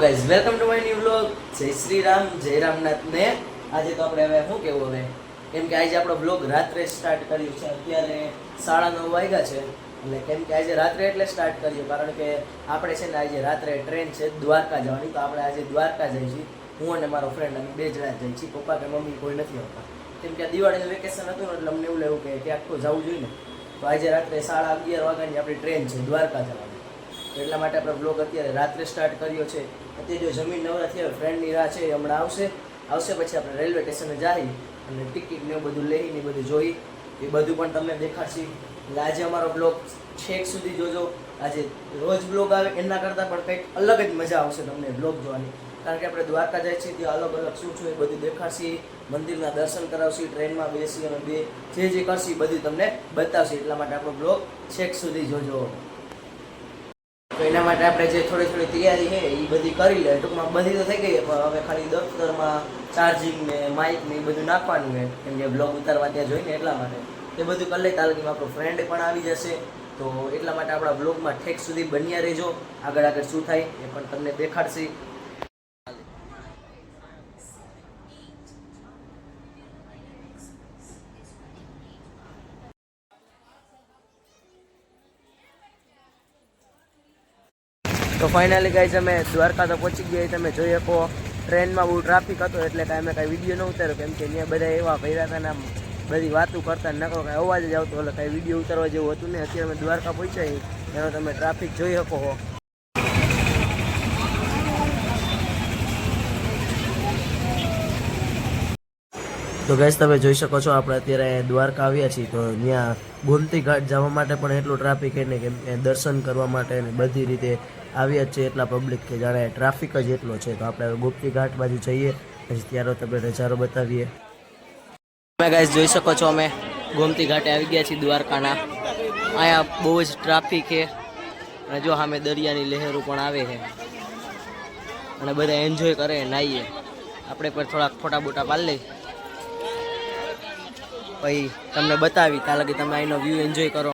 Guys welcome to my new blog Jai Shri Ram જય રામનાથ ને આજે તો આપણે હવે શું કેવું હવે? કેમ કે આજે આપણો વ્લોગ રાત્રે સ્ટાર્ટ કર્યું છે. અત્યારે સાડા નવ વાગ્યા છે. એટલે કેમ કે આજે રાત્રે એટલે સ્ટાર્ટ કર્યું. કારણ કે આપણે છે ને આજે રાત્રે ટ્રેન છે દ્વારકા જવાની. તો આપણે આજે દ્વારકા જઈશું હું અને મારો ફ્રેન્ડ અમે બે જણા જઈએ છીએ. પપ્પા કે મમ્મી કોઈ નથી આવતા. કેમ કે દિવાળીનું વેકેશન હતું એટલે અમને એવું લેવું કે ક્યાંક તો જવું જોઈએ ને. તો આજે રાત્રે સાડા અગિયાર વાગ્યાની આપણી ટ્રેન છે દ્વારકા જવાની. એટલા માટે આપણે બ્લોગ અત્યારે રાત્રે સ્ટાર્ટ કર્યો છે. અત્યારે જો જમીન નવરા થયા ફ્રેન્ડની રાહ છે હમણાં આવશે. આવશે પછી આપણે રેલવે સ્ટેશને જઈ અને ટિકિટ ને બધું લઈને બધું જોઈ. એ બધું પણ તમને દેખાડશે. એટલે આજે અમારો બ્લોગ છેક સુધી જોજો. આજે રોજ બ્લોગ આવે એના કરતાં પણ કંઈક અલગ જ મજા આવશે તમને બ્લોગ જોવાની. કારણ કે આપણે દ્વારકા જાય છીએ ત્યાં અલગ અલગ શું શું એ બધું દેખાડશે. મંદિરના દર્શન કરાવશે, ટ્રેનમાં બેસી અને બે જે જે કરશે બધું તમને બતાવશે. એટલા માટે આપણો બ્લોગ છેક સુધી જોજો. તો એના માટે આપણે જે થોડી થોડી તૈયારી છે, એ બધી કરી લે ટૂંકમાં બધી તો થઈ ગઈ પણ હવે ખાલી દફતરમાં ચાર્જિંગ ને માઇક ને એ બધું નાખવાનું છે. કેમ કે બ્લોગ ઉતારવા ત્યાં જોઈને એટલા માટે. એ બધું કરી લઈ તાલકીમાં આપણો ફ્રેન્ડ પણ આવી જશે. તો એટલા માટે આપણા બ્લોગમાં ઠેક સુધી બન્યા રહેજો. આગળ આગળ શું થાય એ પણ તમને દેખાડશે. તો ફાઇનલી ગાઈઝ અમે દ્વારકા તો પહોંચી ગયા. તમે જોઈ શકો. ટ્રેનમાં બહુ ટ્રાફિક હતો, એટલે કાંઈ અમે કાંઈ વીડિયો ન ઉતાર્યો. કેમ કે ત્યાં બધા એવા ભર્યા હતા આમ બધી વાતો કરતા નકરો કાંઈ અવાજ જ આવતો. એટલે કાંઈ વીડિયો ઉતારવા જેવું હતું ને અત્યારે અમે દ્વારકા પહોંચ્યા એનો તમે ટ્રાફિક જોઈ શકો હો. તો ગેસ તમે જોઈ શકો છો, આપણે અત્યારે દ્વારકા આવ્યા છીએ. તો ત્યાં ગોમતી ઘાટ જવા માટે પણ એટલું ટ્રાફિક એને કે દર્શન કરવા માટે ને બધી રીતે આવ્યા છે એટલા પબ્લિક કે જાણે ટ્રાફિક જ એટલો છે. તો આપણે ગોમતી ઘાટ બાજુ જઈએ, પછી ત્યારે તમને નજારો બતાવીએ. તમે ગાઈઝ જોઈ શકો છો, અમે ગોમતી ઘાટે આવી ગયા છીએ, દ્વારકાના. અહીંયા બહુ જ ટ્રાફિક છે. અને જો સામે દરિયાની લહેરો પણ આવે છે. અને બધા એન્જોય કરે, નાહીએ. આપણે પણ થોડાક ફોટા બોટા પાડી લઈ પછી તમને બતાવી ત્યાં તમે અહીંનો વ્યૂ એન્જોય કરો.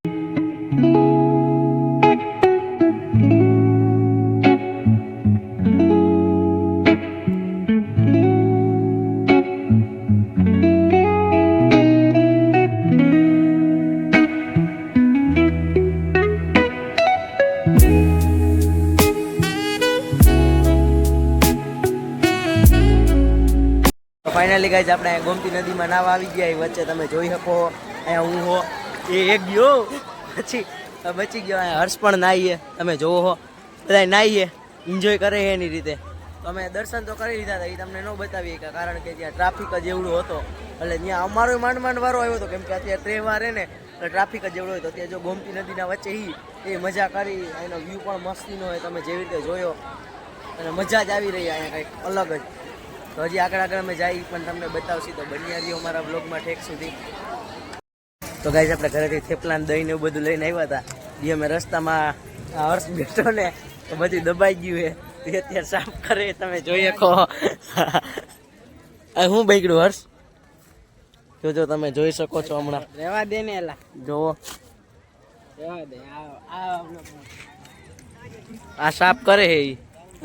ફાઇનલી ગાઈઝ આપણે ગોમતી નદીમાં નાવ આવી ગયા. એ વચ્ચે તમે જોઈ શકો. અહીંયા હું હો. એ એક ગયો. પછી બચી ગયો. અહીંયા હર્ષ પણ નાહીએ. તમે જોવો હો. બધા નાહીએ. એન્જોય કરે છે એની રીતે. તો અમે દર્શન તો કરી લીધા હતા. એ તમને ન બતાવીએ કે કારણ કે ત્યાં ટ્રાફિક જ એવડો હતો. એટલે ત્યાં અમારો માંડ માંડ વારો આવ્યો હતો. કેમ કે અત્યારે તહેવાર રહે ને, એટલે ટ્રાફિક જ એવડો હતો ત્યાં જો ગોમતી નદીના વચ્ચે એ મજા કરી. એનો વ્યૂ પણ મસ્તીનો હોય. તમે જેવી રીતે જોયો. અને મજા જ આવી રહી. અહીંયા કંઈક અલગ જ. તો હજી આગળ આગળ અમે જઈ પણ તમને બતાવશી. તો બન્યા રહ્યો અમારા બ્લોગમાં ઠેક સુધી. તો ગાઈઝ આપણે ઘરેથી થેપલા દહીં ને એવું બધું લઈને આવ્યા હતા. એ અમે રસ્તામાં આ હર્ષ બેઠો ને તો બધું દબાઈ ગયું એ અત્યારે સાફ કરે તમે જોઈ શકો. આ હું બગડ્યું હર્ષ? જોજો તમે જોઈ શકો છો હમણાં. રહેવા દે ને એલા. જોવો આ આ સાફ કરે ઈ.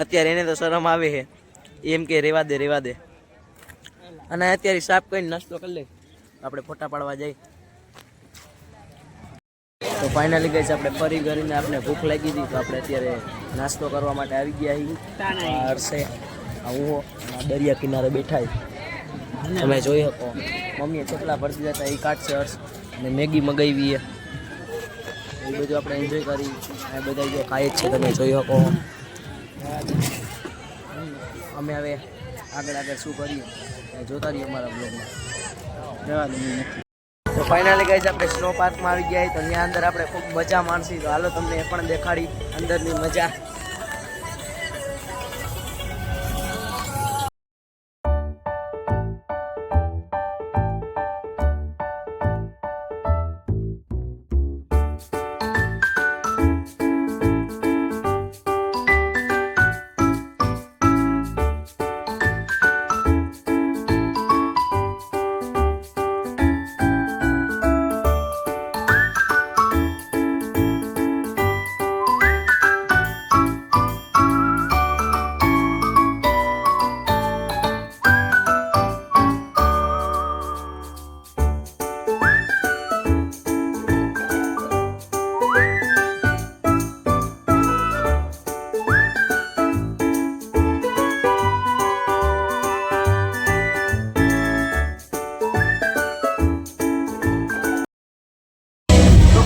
અત્યારે એને તો શરમ આવે છે એમ કે રેવા દે રેવા દે. અને અત્યારે સાફ કરીને નાસ્તો કરી લે. આપણે ફોટા પાડવા જઈ તો ફાઇનલી ગઈ છે આપણે ફરી કરીને આપણે ભૂખ લાગી હતી, તો આપણે અત્યારે નાસ્તો કરવા માટે આવી ગયા છીએ. આ હર્ષે આ હું આ દરિયા કિનારે બેઠા. તમે જોઈ શકો. મમ્મીએ ચકલા ભરતી જતા એ કાઢશે હર્ષ અને મેગી મગાવી એ બધું આપણે એન્જોય કરી. આ બધા જો જ છે, તમે જોઈ શકો. અમે હવે આગળ આગળ શું કરીએ જોતા રહીએ અમારા બ્લોગમાં જવા દે તો ફાઇનલી ગઈ આપણે સ્નો પાર્કમાં આવી ગયા તો ત્યાં અંદર આપણે ખૂબ મજા માણસી. તો હાલો તમને એ પણ દેખાડી. અંદરની મજા.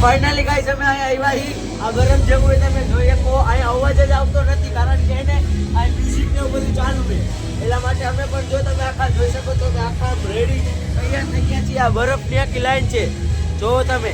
ફાઇનલી ગાઈસ અમે અહીંયા આવ્યા હી આ ગરમ જેવું હોય તમે જોઈ શકો. અહીંયા અવાજ જ આવતો નથી, કારણ કે એને આ મ્યુઝિક ને બધું ચાલુ છે. એટલા માટે અમે પણ જો તમે આખા જોઈ શકો તો આખા રેડી તૈયાર થઈ ગયા છીએ. આ બરફની આખી લાઈન છે. જો તમે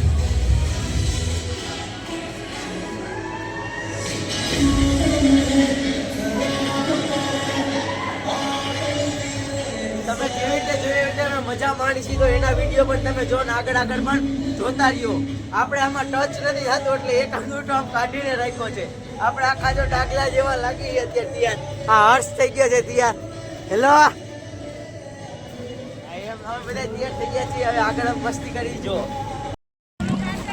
મજા માણી છે તો એના વીડિયો પણ તમે જો ને આગળ આગળ પણ જોતા રહ્યો. આપણે આમાં ટચ નથી થતો એટલે એક અંગૂઠો આમ કાઢીને રાખ્યો છે. આપણે આખા જો ડાકલા જેવા લાગી અત્યારે તૈયાર હા, હર્ષ થઈ ગયો છે તૈયાર હેલો? અમે બધા તૈયાર થઈ ગયા છીએ. હવે આગળ મસ્તી કરી જો.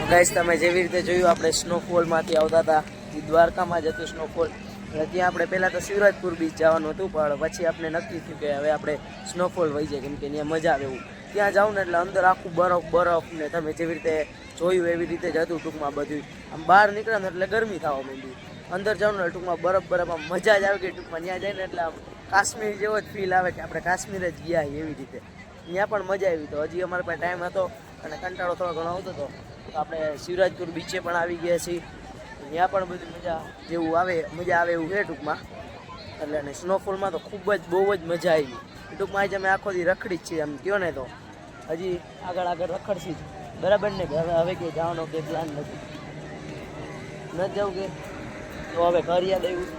ગાઈસ તમે જેવી રીતે જોયું, આપણે સ્નોફોલમાંથી આવતા હતા. દ્વારકામાં જ હતું સ્નોફોલ એટલે ત્યાં આપણે પહેલાં તો શિવરાજપુર બીચ જવાનું હતું, પણ પછી આપણે નક્કી થયું કે હવે આપણે સ્નોફોલ વહી જાય, કેમ કે ત્યાં મજા આવે એવું. ત્યાં જાઉં ને એટલે અંદર આખું બરફ બરફ ને તમે જેવી રીતે જોયું એવી રીતે જ હતું ટૂંકમાં બધું આમ બહાર નીકળે ને એટલે ગરમી થવા માંડી. અંદર જાઉં ને ટૂંકમાં બરફ બરફ, આમ મજા જ આવે કે ટૂંકમાં ત્યાં જાય ને એટલે આમ કાશ્મીર જેવો જ ફીલ આવે કે આપણે કાશ્મીર જ ગયા એવી રીતે. ત્યાં પણ મજા આવી તો હજી અમારે પાસે ટાઈમ હતો અને કંટાળો થોડો ઘણો આવતો હતો. તો આપણે શિવરાજપુર બીચે પણ આવી ગયા છીએ. ત્યાં પણ બધી મજા જેવું આવે, મજા આવે એવું છે ટૂંકમાં. એટલે અને સ્નોફોલમાં તો ખૂબ જ, બહુ જ મજા આવી. ટૂંકમાં આજે અમે આખો દી રખડી જ છીએ, એમ કહો ને તો. હજી આગળ આગળ રખડશી જ. બરાબર ને હવે હવે કે જવાનો કે પ્લાન નથી. ન જવું કે? તો હવે ઘર યાદ આવ્યું.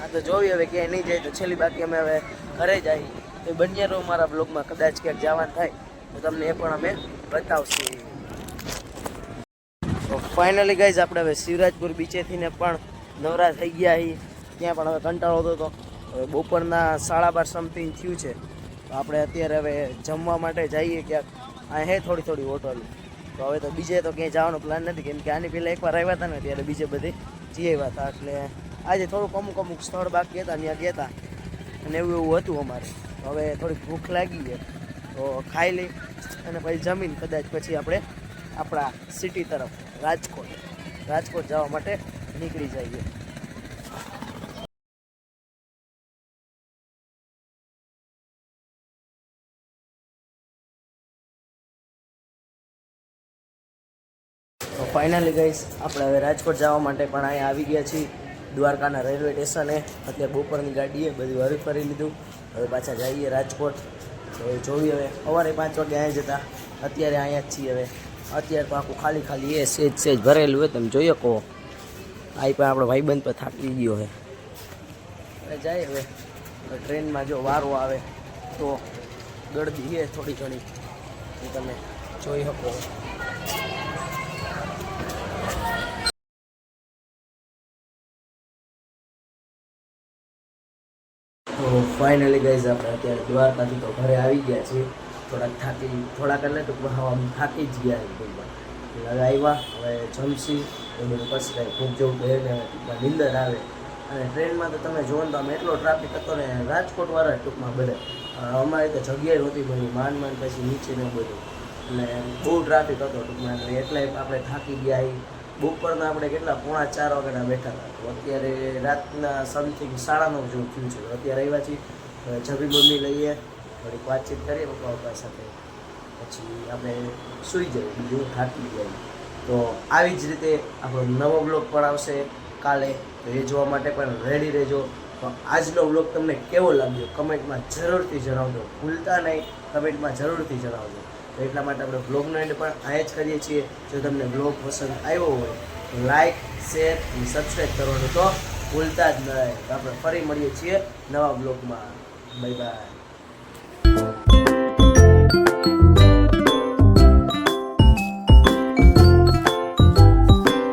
હા તો જોવી હવે ક્યાંય નહીં જાય તો છેલ્લી બાકી અમે હવે ઘરે જઈએ તો બન્યા રહો મારા બ્લોગમાં કદાચ ક્યાંક જવાનું થાય, તો તમને એ પણ અમે બતાવશું. ફાઇનલી ગાઈઝ આપણે હવે શિવરાજપુર બીચેથી ને પણ નવરા થઈ ગયા છીએ ત્યાં પણ હવે કંટાળો હતો હવે બપોરના સાડા બાર સમથિંગ થયું છે. તો આપણે અત્યારે હવે જમવા માટે જઈએ ક્યાંક. આ હે થોડી થોડી હોટલ તો હવે તો બીજે તો ક્યાંય જવાનો પ્લાન નથી. કેમ કે આની પહેલાં એકવાર આવ્યા હતા ને ત્યારે બીજે બધે જઈ આવ્યા હતા એટલે આજે થોડુંક અમુક અમુક સ્થળ બાકી હતા, ત્યાં ગયા હતા અને એવું એવું હતું અમારે. હવે થોડીક ભૂખ લાગી છે. તો ખાઈ લઈ અને પછી જમીન કદાચ પછી આપણે આપણા સિટી તરફ. રાજકોટ. રાજકોટ જવા માટે નીકળી જઈએ. તો ફાઇનલી ગઈશ આપણે હવે રાજકોટ જવા માટે પણ અહીંયા આવી ગયા છીએ. દ્વારકાના રેલવે સ્ટેશને. અત્યારે બપોરની ગાડીએ બધું હરી ફરી લીધું. હવે પાછા જઈએ રાજકોટ. તો જોઈએ હવે, સવારે પાંચ વાગે અહીંયા જતા અત્યારે અહીંયા જ છીએ હવે. અત્યારે તો આખું ખાલી ખાલી એ સેજ સેજ ભરેલું હોય તમે જોઈએ કહો આ પણ આપણો ભાઈબંધ પર થાકી ગયો હવે હવે જાય હવે. ટ્રેનમાં જો વારો આવે તો ગળદી છે થોડી ઘણી. તમે જોઈ શકો. તો ફાઇનલી ગાઈઝ આપણે અત્યારે દ્વારકાથી તો ઘરે આવી ગયા છીએ. થોડાક થાકી થોડાક એટલે ટૂંકમાં હવા થાકી જ ગયા ટૂંકમાં હવે આવ્યા, હવે જમશી એ પછી કાંઈ ભૂખ જેવું કહે ને ટૂંકમાં નીંદર આવે. અને ટ્રેનમાં તો તમે જુઓ ને તો આમ એટલો ટ્રાફિક હતો ને રાજકોટવાળા ટૂંકમાં બધા. અમારે તો જગ્યાએ નહોતી બની, માંડ માંડ પછી નીચે ને બધું. એટલે બહુ ટ્રાફિક હતો ટૂંકમાં, એટલે આપણે થાકી ગયા બપોરના આપણે કેટલા, પોણા ચાર વાગ્યાના બેઠા હતા. અત્યારે રાતના સમથિંગ સાડા જેવું થયું છે. અત્યારે આવ્યા છીએ છબી મમ્મી લઈએ. થોડીક વાતચીત કરીએ, પપ્પા પપ્પા સાથે પછી આપણે સૂઈ જઈએ, બીજું થાકી જાય તો આવી જ રીતે આપણો નવો બ્લોગ પણ આવશે કાલે. તો એ જોવા માટે પણ રેડી રહેજો. તો આજનો બ્લોગ તમને કેવો લાગ્યો? કમેન્ટમાં જરૂરથી જણાવજો. ભૂલતા નહીં, કમેન્ટમાં જરૂરથી જણાવજો. તો એટલા માટે આપણે બ્લોગનો એન્ડ પણ આ જ કરીએ છીએ. જો તમને બ્લોગ પસંદ આવ્યો હોય, તો લાઇક શેર અને સબસ્ક્રાઈબ કરવાનું તો ભૂલતા જ નહીં. આપણે ફરી મળીએ છીએ નવા બ્લોગમાં બાય બાય Música